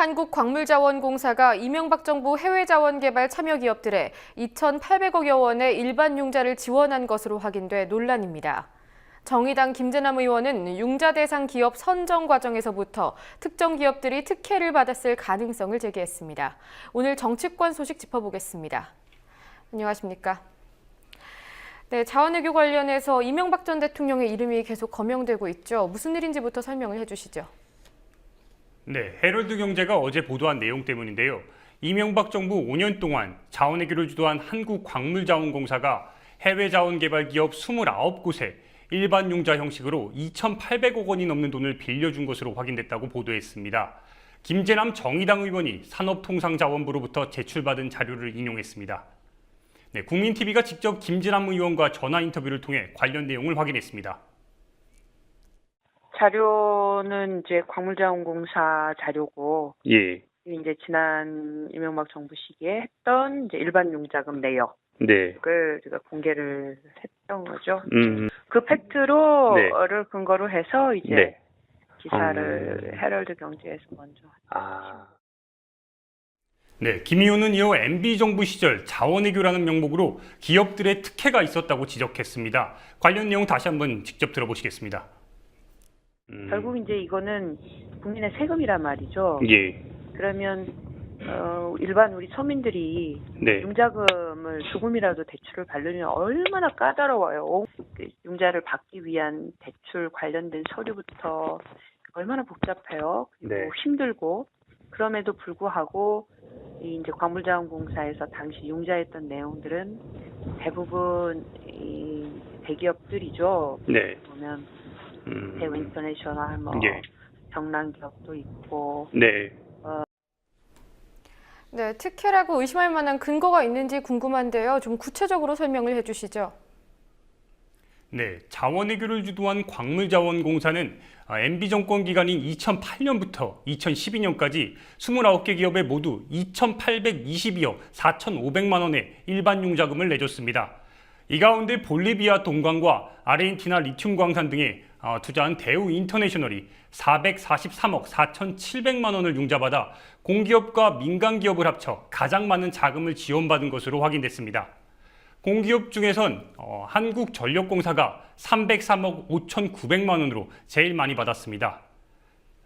한국광물자원공사가 이명박 정부 해외자원개발 참여 기업들에 2,800억여 원의 일반 융자를 지원한 것으로 확인돼 논란입니다. 정의당 김재남 의원은 융자 대상 기업 선정 과정에서부터 특정 기업들이 특혜를 받았을 가능성을 제기했습니다. 오늘 정치권 소식 짚어보겠습니다. 안녕하십니까? 네, 자원외교 관련해서 이명박 전 대통령의 이름이 계속 거명되고 있죠. 무슨 일인지부터 설명을 해주시죠. 네, 헤럴드 경제가 어제 보도한 내용 때문인데요. 이명박 정부 5년 동안 자원외교를 주도한 한국광물자원공사가 해외 자원개발 기업 29곳에 일반 융자 형식으로 2,800억 원이 넘는 돈을 빌려준 것으로 확인됐다고 보도했습니다. 김재남 정의당 의원이 산업통상자원부로부터 제출받은 자료를 인용했습니다. 네, 국민TV가 직접 김재남 의원과 전화 인터뷰를 통해 관련 내용을 확인했습니다. 자료는 이제 광물자원공사 자료고 예, 이제 지난 이명박 정부 시기에 했던 이제 일반 융자금 내역을 네. 제가 공개를 했던 거죠. 음, 그 팩트로를 네. 근거로 해서 이제 네. 기사를 음. 헤럴드 경제에서 먼저 아, 네, 김 의원은 이어 MB 정부 시절 자원외교라는 명목으로 기업들의 특혜가 있었다고 지적했습니다. 관련 내용 다시 한번 직접 들어보시겠습니다. 음, 결국 이제 이거는 국민의 세금이란 말이죠. 예, 그러면 어, 일반 우리 서민들이 네, 융자금을 조금이라도 대출을 받으려면 얼마나 까다로워요. 그 융자를 받기 위한 대출 관련된 서류부터 얼마나 복잡해요. 그리고 네. 힘들고 그럼에도 불구하고 이 이제 광물자원공사에서 당시 융자했던 내용들은 대부분 이 대기업들이죠. 네, 보면 음, 대우 인터내셔널 뭐 예. 경남 기업도 있고 네, 네, 특혜라고 의심할 만한 근거가 있는지 궁금한데요. 좀 구체적으로 설명을 해주시죠. 네, 자원외교를 주도한 광물자원공사는 MB 정권 기간인 2008년부터 2012년까지 29개 기업에 모두 2,822억 4,500만 원의 일반 융자금을 내줬습니다. 이 가운데 볼리비아 동광과 아르헨티나 리튬 광산 등에 어, 투자한 대우 인터내셔널이 443억 4,700만 원을 융자받아 공기업과 민간 기업을 합쳐 가장 많은 자금을 지원받은 것으로 확인됐습니다. 공기업 중에선 어, 한국전력공사가 303억 5,900만 원으로 제일 많이 받았습니다.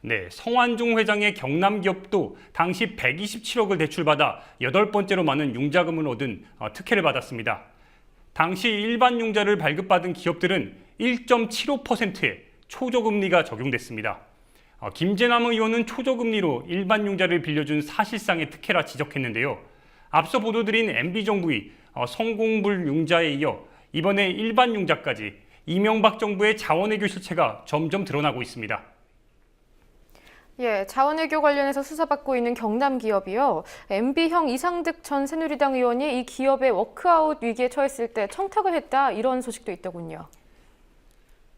네, 성완종 회장의 경남 기업도 당시 127억을 대출받아 여덟 번째로 많은 융자금을 얻은 어, 특혜를 받았습니다. 당시 일반 융자를 발급받은 기업들은 1.75%의 초저금리가 적용됐습니다. 어, 김재남 의원은 초저금리로 일반 융자를 빌려준 사실상의 특혜라 지적했는데요. 앞서 보도드린 MB 정부의 어, 성공불 융자에 이어 이번에 일반 융자까지 이명박 정부의 자원외교 실체가 점점 드러나고 있습니다. 예, 자원외교 관련해서 수사받고 있는 경남 기업이요. MB형 이상득 전 새누리당 의원이 이 기업의 워크아웃 위기에 처했을 때 청탁을 했다 이런 소식도 있더군요.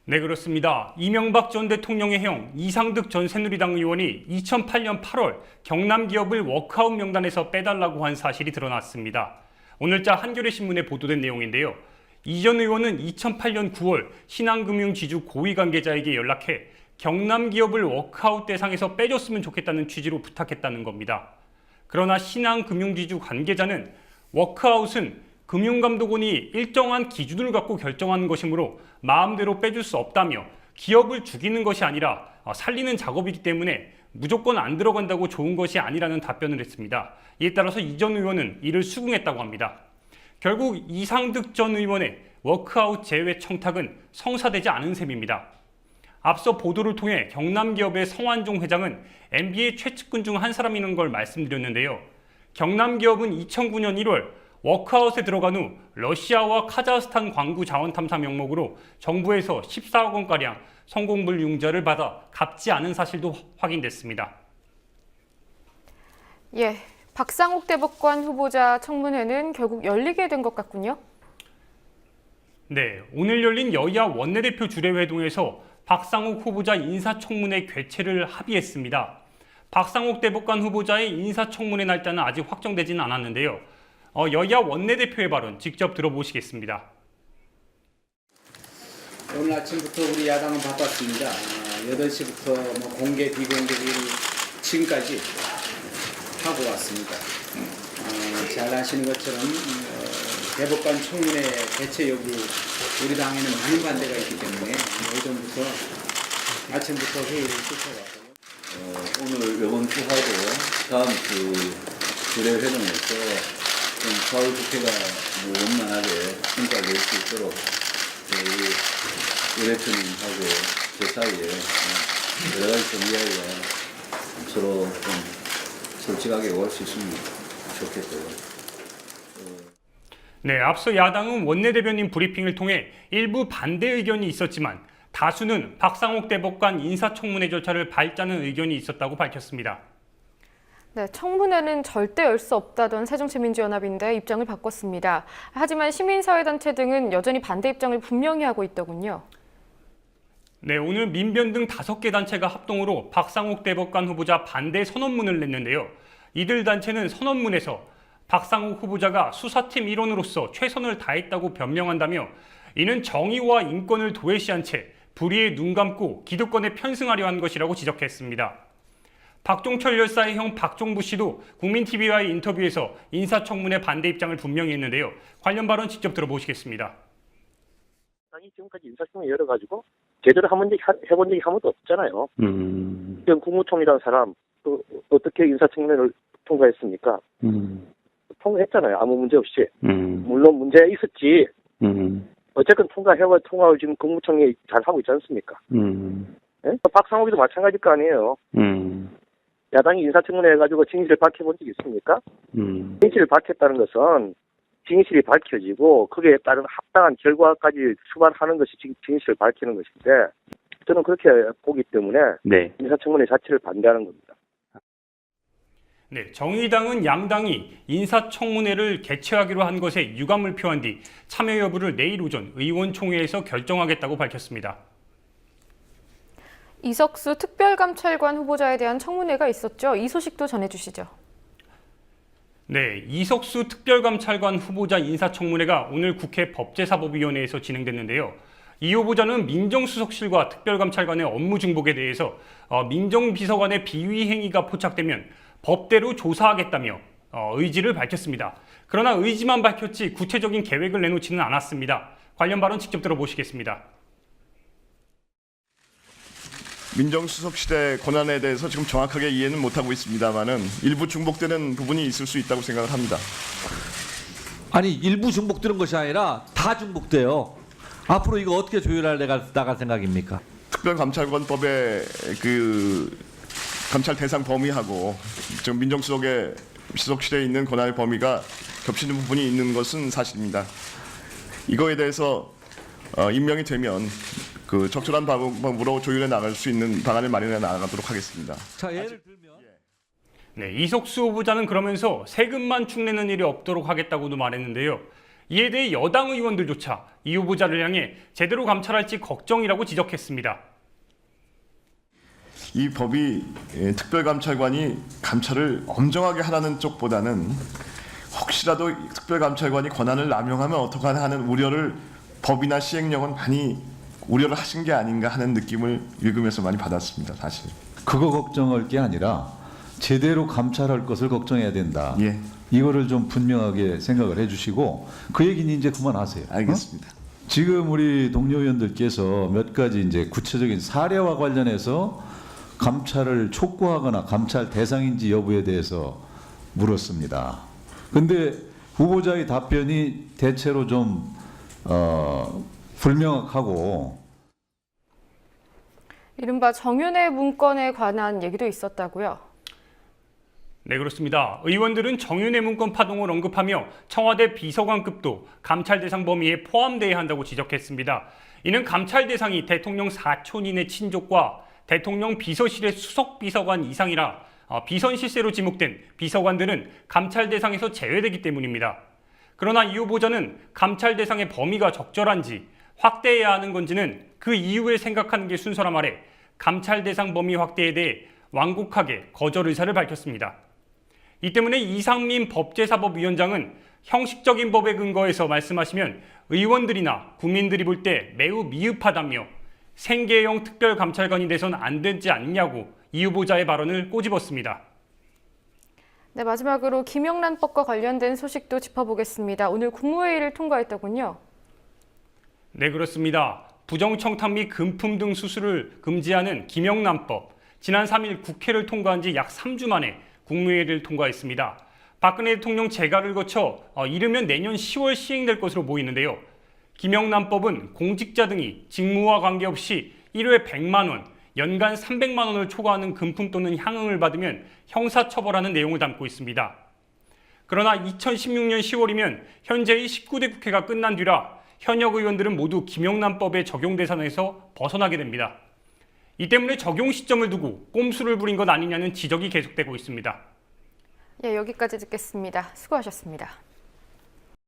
네, 그렇습니다. 이명박 전 대통령의 형 이상득 전 새누리당 의원이 2008년 8월 경남 기업을 워크아웃 명단에서 빼달라고 한 사실이 드러났습니다. 오늘자 한겨레 신문에 보도된 내용인데요. 이 전 의원은 2008년 9월 신한금융지주 고위 관계자에게 연락해 경남 기업을 워크아웃 대상에서 빼줬으면 좋겠다는 취지로 부탁했다는 겁니다. 그러나 신한금융지주 관계자는 워크아웃은 금융감독원이 일정한 기준을 갖고 결정하는 것이므로 마음대로 빼줄 수 없다며 기업을 죽이는 것이 아니라 어, 살리는 작업이기 때문에 무조건 안 들어간다고 좋은 것이 아니라는 답변을 했습니다. 이에 따라서 이전 의원은 이를 수긍했다고 합니다. 결국 이상득 전 의원의 워크아웃 제외 청탁은 성사되지 않은 셈입니다. 앞서 보도를 통해 경남 기업의 성완종 회장은 MBA 최측근 중 한 사람이라는 걸 말씀드렸는데요. 경남 기업은 2009년 1월 워크아웃에 들어간 후 러시아와 카자흐스탄 광구 자원 탐사 명목으로 정부에서 14억 원가량 성공불 융자를 받아 갚지 않은 사실도 확인됐습니다. 예, 박상욱 대법관 후보자 청문회는 결국 열리게 된 것 같군요. 네, 오늘 열린 여야 원내대표 주례회동에서 박상욱 후보자 인사청문회 개최를 합의했습니다. 박상욱 대법관 후보자의 인사청문회 날짜는 아직 확정되지는 않았는데요. 어, 여야 원내대표의 발언 직접 들어보시겠습니다. 오늘 아침부터 우리 야당은 바빴습니다. 어, 8시부터 뭐 공개, 비공개, 지금까지 하고 왔습니다. 어, 잘 아시는 것처럼 어, 대법관 청문회 개최 여부 우리 당에는 많은 반대가 있기 때문에 오전부터 아침부터 회의를 시켜왔고요. 어, 오늘 이번 주 하고 다음 주 주례 회동에서 좀 서울 국회가 무원만하게 성과를 낼수 있도록 저희 의뢰처님하고 제 사이에 어, 여러 가지 좀 이야기가 서로 좀 솔직하게 올 수 있으면 좋겠고요. 네, 앞서 야당은 원내대변인 브리핑을 통해 일부 반대 의견이 있었지만 다수는 박상옥 대법관 인사청문회 절차를 밟자는 의견이 있었다고 밝혔습니다. 네, 청문회는 절대 열 수 없다던 새정치민주연합인데 입장을 바꿨습니다. 하지만 시민사회단체 등은 여전히 반대 입장을 분명히 하고 있더군요. 네, 오늘 민변 등 다섯 개 단체가 합동으로 박상옥 대법관 후보자 반대 선언문을 냈는데요. 이들 단체는 선언문에서 박상옥 후보자가 수사팀 일원으로서 최선을 다했다고 변명한다며 이는 정의와 인권을 도외시한 채 불의에 눈 감고 기득권에 편승하려 한 것이라고 지적했습니다. 박종철 열사의 형 박종부 씨도 국민TV와의 인터뷰에서 인사청문회 반대 입장을 분명히 했는데요. 관련 발언 직접 들어보시겠습니다. 당이 지금까지 인사청문 열어가지고 제대로 한번 해본 적이 한 번도 없잖아요. 음. 지금 국무총리라는 사람 그 어떻게 인사청문회를 통과했습니까? 음. 통과했잖아요. 아무 문제 없이. 음. 물론 문제가 있었지. 음. 어쨌든 통과해와 통과를 지금 국무총리 잘 하고 있지 않습니까? 음. 예? 박상욱이도 마찬가지일 거 아니에요. 음. 야당이 인사청문회 해가지고 진실을 밝혀본 적이 있습니까? 음. 진실을 밝혔다는 것은 진실이 밝혀지고 거기에 따른 합당한 결과까지 수반하는 것이 지금 진실을 밝히는 것인데 저는 그렇게 보기 때문에 네. 인사청문회 자체를 반대하는 겁니다. 네, 정의당은 양당이 인사청문회를 개최하기로 한 것에 유감을 표한 뒤 참여 여부를 내일 오전 의원총회에서 결정하겠다고 밝혔습니다. 이석수 특별감찰관 후보자에 대한 청문회가 있었죠. 이 소식도 전해주시죠. 네, 이석수 특별감찰관 후보자 인사청문회가 오늘 국회 법제사법위원회에서 진행됐는데요. 이 후보자는 민정수석실과 특별감찰관의 업무 중복에 대해서 어, 민정비서관의 비위 행위가 포착되면 법대로 조사하겠다며 어, 의지를 밝혔습니다. 그러나 의지만 밝혔지 구체적인 계획을 내놓지는 않았습니다. 관련 발언 직접 들어보시겠습니다. 민정수석실의 권한에 대해서 지금 정확하게 이해는 못하고 있습니다만은 일부 중복되는 부분이 있을 수 있다고 생각을 합니다. 아니 일부 중복되는 것이 아니라 다 중복돼요. 앞으로 이거 어떻게 조율할 내가 나갈 생각입니까? 특별감찰관법의 그 감찰 대상 범위하고 지금 민정수석의 수석실에 있는 권한의 범위가 겹치는 부분이 있는 것은 사실입니다. 이거에 대해서 어, 임명이 되면 그 적절한 방법으로 조율해 나갈 수 있는 방안을 마련해 나가도록 하겠습니다. 자 예를 들면 네, 이석수 후보자는 그러면서 세금만 축내는 일이 없도록 하겠다고도 말했는데요. 이에 대해 여당 의원들조차 이 후보자를 향해 제대로 감찰할지 걱정이라고 지적했습니다. 이 법이 예, 특별감찰관이 감찰을 엄정하게 하라는 쪽보다는 혹시라도 이 특별감찰관이 권한을 남용하면 어떡하나 하는 우려를 법이나 시행령은 많이 우려를 하신 게 아닌가 하는 느낌을 읽으면서 많이 받았습니다. 사실. 그거 걱정할 게 아니라 제대로 감찰할 것을 걱정해야 된다. 예, 이거를 좀 분명하게 생각을 해주시고 그 얘기는 이제 그만하세요. 어? 알겠습니다. 지금 우리 동료 의원들께서 몇 가지 이제 구체적인 사례와 관련해서 감찰을 촉구하거나 감찰 대상인지 여부에 대해서 물었습니다. 근데 후보자의 답변이 대체로 좀 어, 불명확하고 이른바 정윤회 문건에 관한 얘기도 있었다고요. 네, 그렇습니다. 의원들은 정윤회 문건 파동을 언급하며 청와대 비서관급도 감찰 대상 범위에 포함돼야 한다고 지적했습니다. 이는 감찰 대상이 대통령 사촌인의 친족과 대통령 비서실의 수석 비서관 이상이라 어, 비선 실세로 지목된 비서관들은 감찰 대상에서 제외되기 때문입니다. 그러나 이 후보자는 감찰 대상의 범위가 적절한지 확대해야 하는 건지는 그 이후에 생각하는 게 순서라 말해 감찰 대상 범위 확대에 대해 완곡하게 거절 의사를 밝혔습니다. 이 때문에 이상민 법제사법위원장은 형식적인 법에 근거해서 말씀하시면 의원들이나 국민들이 볼 때 매우 미흡하다며 생계형 특별감찰관이 돼선 안 되지 않냐고 이 후보자의 발언을 꼬집었습니다. 네, 마지막으로 김영란법과 관련된 소식도 짚어보겠습니다. 오늘 국무회의를 통과했더군요. 네, 그렇습니다. 부정청탁 및 금품 등 수수를 금지하는 김영란법. 지난 3일 국회를 통과한 지 약 3주 만에 국무회의를 통과했습니다. 박근혜 대통령 재가를 거쳐 어, 이르면 내년 10월 시행될 것으로 보이는데요. 김영란법은 공직자 등이 직무와 관계없이 1회 100만 원, 연간 300만 원을 초과하는 금품 또는 향응을 받으면 형사처벌하는 내용을 담고 있습니다. 그러나 2016년 10월이면 현재의 19대 국회가 끝난 뒤라 현역 의원들은 모두 김영란법의 적용 대상에서 벗어나게 됩니다. 이 때문에 적용 시점을 두고 꼼수를 부린 것 아니냐는 지적이 계속되고 있습니다. 예, 여기까지 듣겠습니다. 수고하셨습니다.